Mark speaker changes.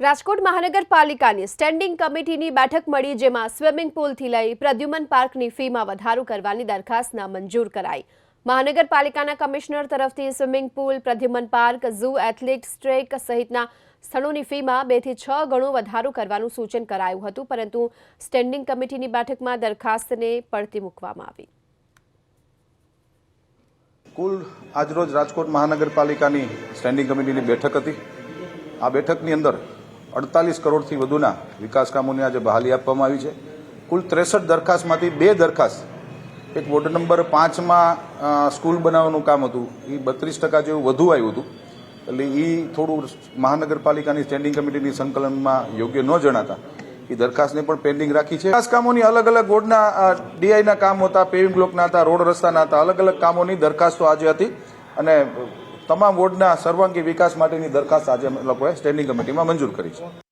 Speaker 1: રાજકોટ મહાનગરપાલિકાની સ્ટેન્ડિંગ કમિટીની બેઠક મળી, જેમાં સ્વિમિંગ પુલથી લઈ પ્રદ્યુમન પાર્કની ફીમાં વધારો કરવાની દરખાસ્તના મંજૂર કરાઈ. મહાનગરપાલિકાના કમિશનર તરફથી swimming pool Pradyuman park zoo athletics track સહિતના સ્થળોની ફીમાં બેથી છ ગણો વધારો કરવાનું સૂચન કરાયું હતું, પરંતુ સ્ટેન્ડિંગ કમિટીની બેઠકમાં દરખાસ્તને પડતી મૂકવામાં આવી.
Speaker 2: કુલ આજરોજ રાજકોટ મહાનગરપાલિકાની સ્ટેન્ડિંગ કમિટીની બેઠક હતી. આ બેઠકની અંદર અડતાલીસ કરોડથી વધુના વિકાસ કામોની આજે બહાલી આપવામાં આવી છે. કુલ ત્રેસઠ દરખાસ્તમાંથી બે દરખાસ્ત, એક વોર્ડ નંબર પાંચમાં સ્કૂલ બનાવવાનું કામ હતું. એ બત્રીસ ટકા જેવું વધુ આવ્યું હતું. એટલે એ થોડું મહાનગરપાલિકાની સ્ટેન્ડિંગ કમિટીની સંકલનમાં યોગ્ય ન જણાતા. એ દરખાસ્તને પણ પેન્ડિંગ રાખી છે. વિકાસ કામોની અલગ અલગ વોર્ડના ડીઆઈના કામ હતા પેવિંગ બ્લોકના હતા, રોડ રસ્તાના હતા. અલગ અલગ કામોની દરખાસ્તો આજે હતી. અને તમામ વોર્ડના સર્વાંગી વિકાસ માટેની દરખાસ્ત આજે અમે લોકોએ સ્ટેન્ડિંગ કમિટીમાં મંજૂર કરી છે.